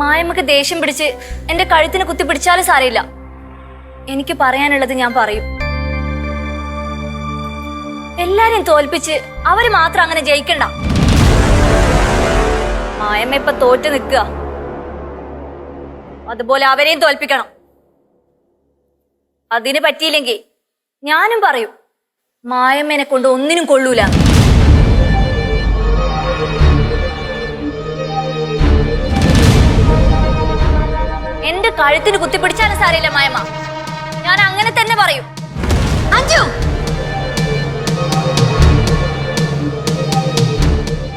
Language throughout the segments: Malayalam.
മായമ്മക്ക് ദേഷ്യം പിടിച്ച് എന്റെ കഴുത്തിന് കുത്തി പിടിച്ചാലും സാരയില്ല എനിക്ക് പറയാനുള്ളത് ഞാൻ പറയും. എല്ലാരെയും തോൽപ്പിച്ച് അവർ മാത്രം അങ്ങനെ ജയിക്കണ്ട. മായമ്മ ഇപ്പൊ തോറ്റു നിൽക്കുക. അതുപോലെ അവരെയും തോൽപ്പിക്കണം. അതിന് പറ്റിയില്ലെങ്കിൽ ഞാനും പറയും മായമ്മേനെ കൊണ്ട് ഒന്നിനും കൊള്ളൂല. എന്റെ കഴുത്തിന് കുത്തിപ്പിടിച്ചാലും സാരമില്ല മായമ്മ. ഞാൻ അങ്ങനെ തന്നെ പറയും. അഞ്ജു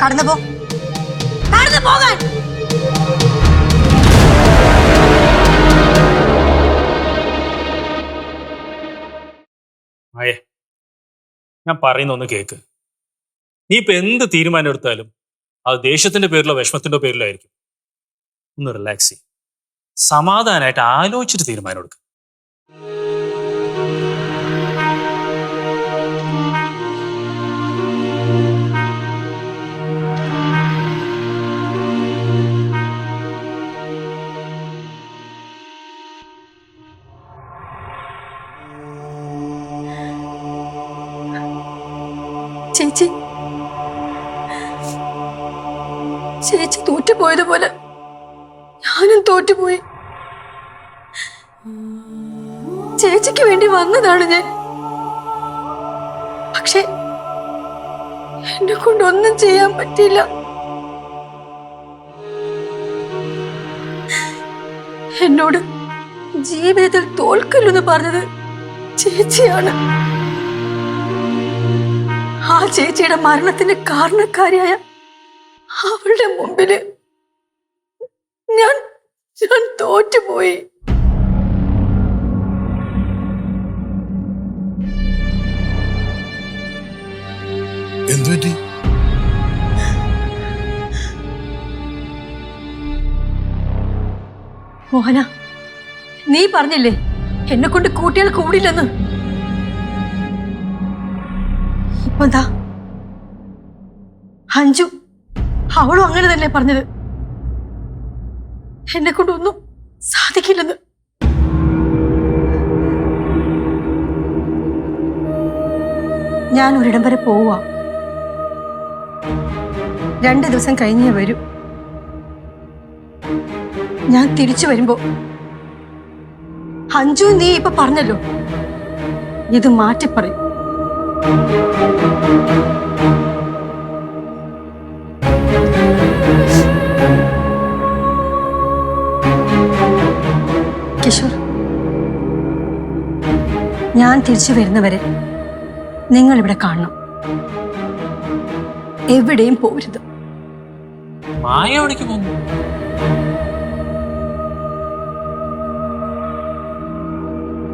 കടന്നു പോ. കടന്നു പോകാൻ! ആയേ ഞാൻ പറയുന്ന ഒന്ന് കേക്ക്. നീ ഇപ്പൊ എന്ത് തീരുമാനം എടുത്താലും അത് ദേഷ്യത്തിന്റെ പേരിലോ വിഷമത്തിന്റെ പേരിലോ ആയിരിക്കും. ഒന്ന് റിലാക്സ് ചെയ്യും. സമാധാനമായിട്ട് ആലോചിച്ചിട്ട് തീരുമാനം എടുക്കുക ചേച്ചി. ചേച്ചി തോറ്റുപോയതുപോലെ തോറ്റുപോയി. ചേച്ചിക്ക് വേണ്ടി വന്നതാണ് ഞാൻ. പക്ഷെ എന്നെ കൊണ്ടൊന്നും ചെയ്യാൻ പറ്റില്ല എന്നോട് ജീവിതത്തിൽ തോൽക്കല്ലെന്ന് പറഞ്ഞത് ചേച്ചിയാണ്. ആ ചേച്ചിയുടെ മരണത്തിന് കാരണക്കാരിയായ അവളുടെ മുമ്പിൽ ഞാൻ ഞാൻ തോറ്റുപോയി. എന്തുപറ്റി മോഹന നീ പറഞ്ഞില്ലേ എന്നെ കൊണ്ട് കൂട്ടിയാൽ കൂടില്ലെന്ന്? ഇപ്പൊ എന്താ? അഞ്ചു അവളും അങ്ങനെ തന്നെ പറഞ്ഞത്. എന്നെ കൊണ്ടൊന്നും സാധിക്കില്ലെന്ന്. ഞാൻ ഒരിടം വരെ പോവാ രണ്ട് ദിവസം കഴിഞ്ഞേ വരൂ. ഞാൻ തിരിച്ചു വരുമ്പോ അഞ്ജു നീ ഇപ്പൊ പറഞ്ഞല്ലോ. ഇത് മാറ്റി ഞാൻ തിരിച്ചു വരുന്നവരെ നിങ്ങൾ ഇവിടെ കാണണം. എവിടെയും പോരുത്. മായ എവിടേക്ക് പോകുന്നു?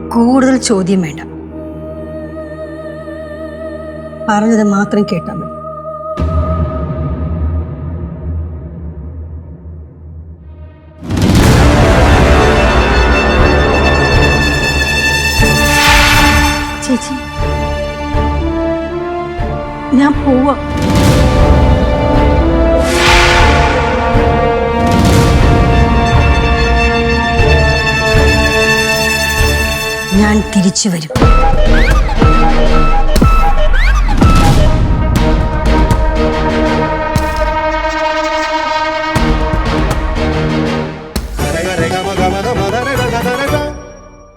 കൂടുതൽ ചോദ്യം വേണ്ട. പറഞ്ഞത് മാത്രം കേട്ടാൽ മതി. ഞാൻ പോവാ ഞാൻ തിരിച്ചു വരും.